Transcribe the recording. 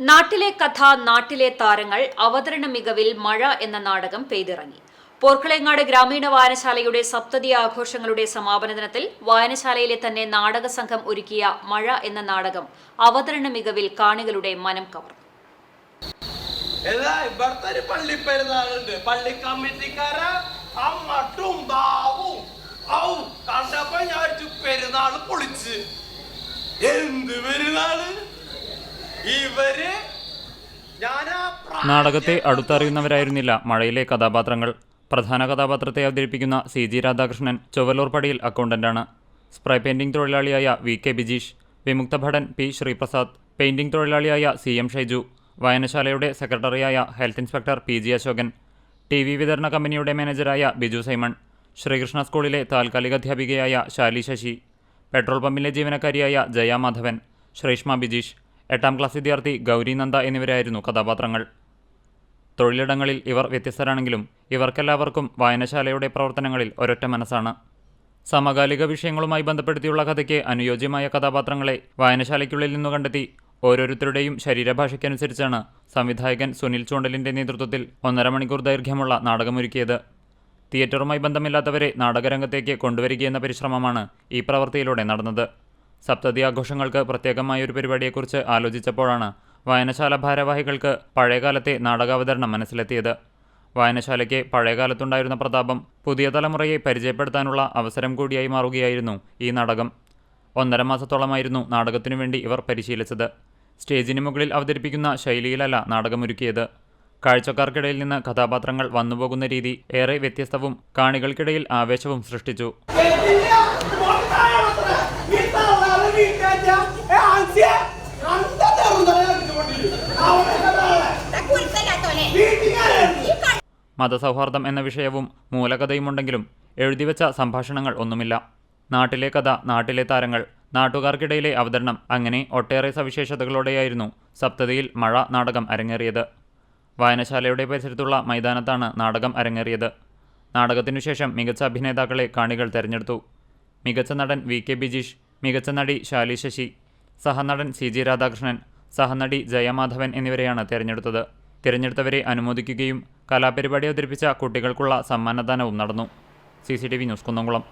നാട്ടിലെ കഥ നാട്ടിലെ താരങ്ങൾ അവതരണ മികവിൽ മഴ എന്ന നാടകം പെയ്തിറങ്ങി. പോർക്കളേങ്ങാട് ഗ്രാമീണ വായനശാലയുടെ സപ്തതി ആഘോഷങ്ങളുടെ സമാപന ദിനത്തിൽ വായനശാലയിലെ തന്നെ നാടക സംഘം ഒരുക്കിയ മഴ എന്ന നാടകം അവതരണ മികവിൽ കാണികളുടെ മനം കവർന്നു. പള്ളി പെരുന്നാളുണ്ട്. പള്ളി ഔ പെരുന്നാൾ പൊളിച്ച്. എന്ത് പെരുന്നാൾ? നാടകത്തെ അടുത്തറിയുന്നവരായിരുന്നില്ല മഴയിലെ കഥാപാത്രങ്ങൾ. പ്രധാന കഥാപാത്രത്തെ അവതരിപ്പിക്കുന്ന സി ജി രാധാകൃഷ്ണൻ ചൊവ്വലൂർപ്പടിയിൽ അക്കൗണ്ടന്റാണ്. സ്പ്രൈ പെയിന്റിംഗ് തൊഴിലാളിയായ വി കെ ബിജീഷ് വിമുക്ത ഭടൻ പി ശ്രീപ്രസാദ് പെയിന്റിംഗ് തൊഴിലാളിയായ സി എം ഷൈജു വായനശാലയുടെ സെക്രട്ടറിയായ health inspector P G Ashokan T V വിതരണ കമ്പനിയുടെ മാനേജരായ ബിജു സൈമൺ ശ്രീകൃഷ്ണ സ്കൂളിലെ താൽക്കാലിക അധ്യാപികയായ ശാലി ശശി പെട്രോൾ പമ്പിലെ ജീവനക്കാരിയായ ജയ മാധവൻ ശ്രേഷ്മ ബിജീഷ് എട്ടാം ക്ലാസ് വിദ്യാർത്ഥി ഗൗരി നന്ദ എന്നിവരായിരുന്നു കഥാപാത്രങ്ങൾ. തൊഴിലിടങ്ങളിൽ ഇവർ വ്യത്യസ്തരാണെങ്കിലും ഇവർക്കെല്ലാവർക്കും വായനശാലയുടെ പ്രവർത്തനങ്ങളിൽ ഒരൊറ്റ മനസ്സാണ്. സമകാലിക വിഷയങ്ങളുമായി ബന്ധപ്പെടുത്തിയുള്ള കഥയ്ക്ക് അനുയോജ്യമായ കഥാപാത്രങ്ങളെ വായനശാലയ്ക്കുള്ളിൽ നിന്നു കണ്ടെത്തി ഓരോരുത്തരുടെയും ശരീരഭാഷയ്ക്കനുസരിച്ചാണ് സംവിധായകൻ സുനിൽ ചൂണ്ടലിന്റെ നേതൃത്വത്തിൽ ഒന്നര മണിക്കൂർ ദൈർഘ്യമുള്ള നാടകമൊരുക്കിയത്. തിയേറ്ററുമായി ബന്ധമില്ലാത്തവരെ നാടകരംഗത്തേക്ക് കൊണ്ടുവരികയെന്ന പരിശ്രമമാണ് ഈ പ്രവൃത്തിയിലൂടെ നടന്നത്. സപ്തതി ആഘോഷങ്ങൾക്ക് പ്രത്യേകമായ ഒരു പരിപാടിയെക്കുറിച്ച് ആലോചിച്ചപ്പോഴാണ് വായനശാല ഭാരവാഹികൾക്ക് പഴയകാലത്തെ നാടകാവതരണം മനസ്സിലെത്തിയത്. വായനശാലയ്ക്ക് പഴയകാലത്തുണ്ടായിരുന്ന പ്രതാപം പുതിയ തലമുറയെ പരിചയപ്പെടുത്താനുള്ള അവസരം കൂടിയായി മാറുകയായിരുന്നു ഈ നാടകം. ഒന്നര മാസത്തോളമായിരുന്നു നാടകത്തിനു വേണ്ടി ഇവർ പരിശീലിച്ചത്. സ്റ്റേജിന് മുകളിൽ അവതരിപ്പിക്കുന്ന ശൈലിയിലല്ല നാടകമൊരുക്കിയത്. കാഴ്ചക്കാർക്കിടയിൽ നിന്ന് കഥാപാത്രങ്ങൾ വന്നുപോകുന്ന രീതി ഏറെ വ്യത്യസ്തവും കാണികൾക്കിടയിൽ ആവേശവും സൃഷ്ടിച്ചു. മതസൗഹാർദ്ദം എന്ന വിഷയവും മൂലകഥയുമുണ്ടെങ്കിലും എഴുതിവെച്ച സംഭാഷണങ്ങൾ ഒന്നുമില്ല. നാട്ടിലെ കഥ നാട്ടിലെ താരങ്ങൾ നാട്ടുകാർക്കിടയിലെ അവതരണം അങ്ങനെ ഒട്ടേറെ സവിശേഷതകളോടെയായിരുന്നു സപ്തതിയിൽ മഴ നാടകം അരങ്ങേറിയത്. വായനശാലയുടെ പരിസരത്തുള്ള മൈതാനത്താണ് നാടകം അരങ്ങേറിയത്. നാടകത്തിനുശേഷം മികച്ച അഭിനേതാക്കളെ കാണികൾ തെരഞ്ഞെടുത്തു. മികച്ച നടൻ വി കെ ബിജീഷ് മികച്ച നടി ശാലി ശശി സഹനടൻ സി ജി രാധാകൃഷ്ണൻ സഹനടി ജയമാധവൻ എന്നിവരെയാണ് തിരഞ്ഞെടുത്തത്. തിരഞ്ഞെടുത്തവരെ അനുമോദിക്കുകയും കലാപരിപാടി അവതരിപ്പിച്ച കുട്ടികൾക്കുള്ള സമ്മാനദാനവും നടന്നു. C news Kunnamkulam.